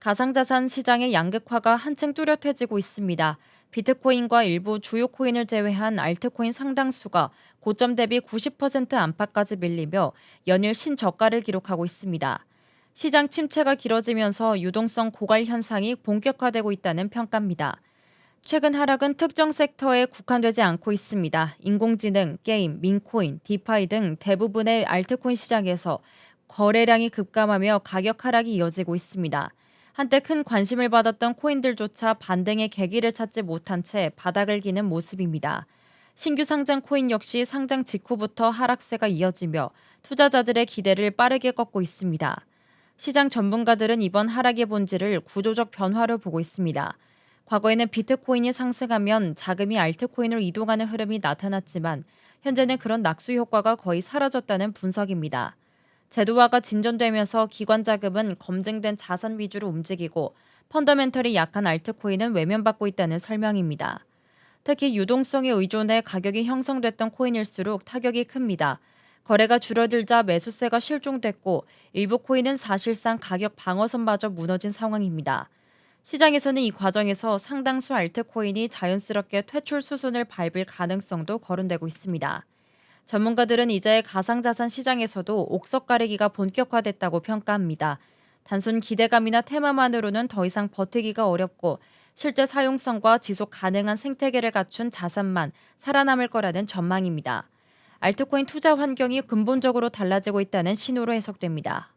가상자산 시장의 양극화가 한층 뚜렷해지고 있습니다. 비트코인과 일부 주요 코인을 제외한 알트코인 상당수가 고점 대비 90% 안팎까지 밀리며 연일 신저가를 기록하고 있습니다. 시장 침체가 길어지면서 유동성 고갈 현상이 본격화되고 있다는 평가입니다. 최근 하락은 특정 섹터에 국한되지 않고 있습니다. 인공지능, 게임, 민코인, 디파이 등 대부분의 알트코인 시장에서 거래량이 급감하며 가격 하락이 이어지고 있습니다. 한때 큰 관심을 받았던 코인들조차 반등의 계기를 찾지 못한 채 바닥을 기는 모습입니다. 신규 상장 코인 역시 상장 직후부터 하락세가 이어지며 투자자들의 기대를 빠르게 꺾고 있습니다. 시장 전문가들은 이번 하락의 본질을 구조적 변화로 보고 있습니다. 과거에는 비트코인이 상승하면 자금이 알트코인으로 이동하는 흐름이 나타났지만 현재는 그런 낙수 효과가 거의 사라졌다는 분석입니다. 제도화가 진전되면서 기관 자금은 검증된 자산 위주로 움직이고 펀더멘털이 약한 알트코인은 외면받고 있다는 설명입니다. 특히 유동성에 의존해 가격이 형성됐던 코인일수록 타격이 큽니다. 거래가 줄어들자 매수세가 실종됐고 일부 코인은 사실상 가격 방어선마저 무너진 상황입니다. 시장에서는 이 과정에서 상당수 알트코인이 자연스럽게 퇴출 수순을 밟을 가능성도 거론되고 있습니다. 전문가들은 이제 가상자산 시장에서도 옥석 가리기가 본격화됐다고 평가합니다. 단순 기대감이나 테마만으로는 더 이상 버티기가 어렵고 실제 사용성과 지속 가능한 생태계를 갖춘 자산만 살아남을 거라는 전망입니다. 알트코인 투자 환경이 근본적으로 달라지고 있다는 신호로 해석됩니다.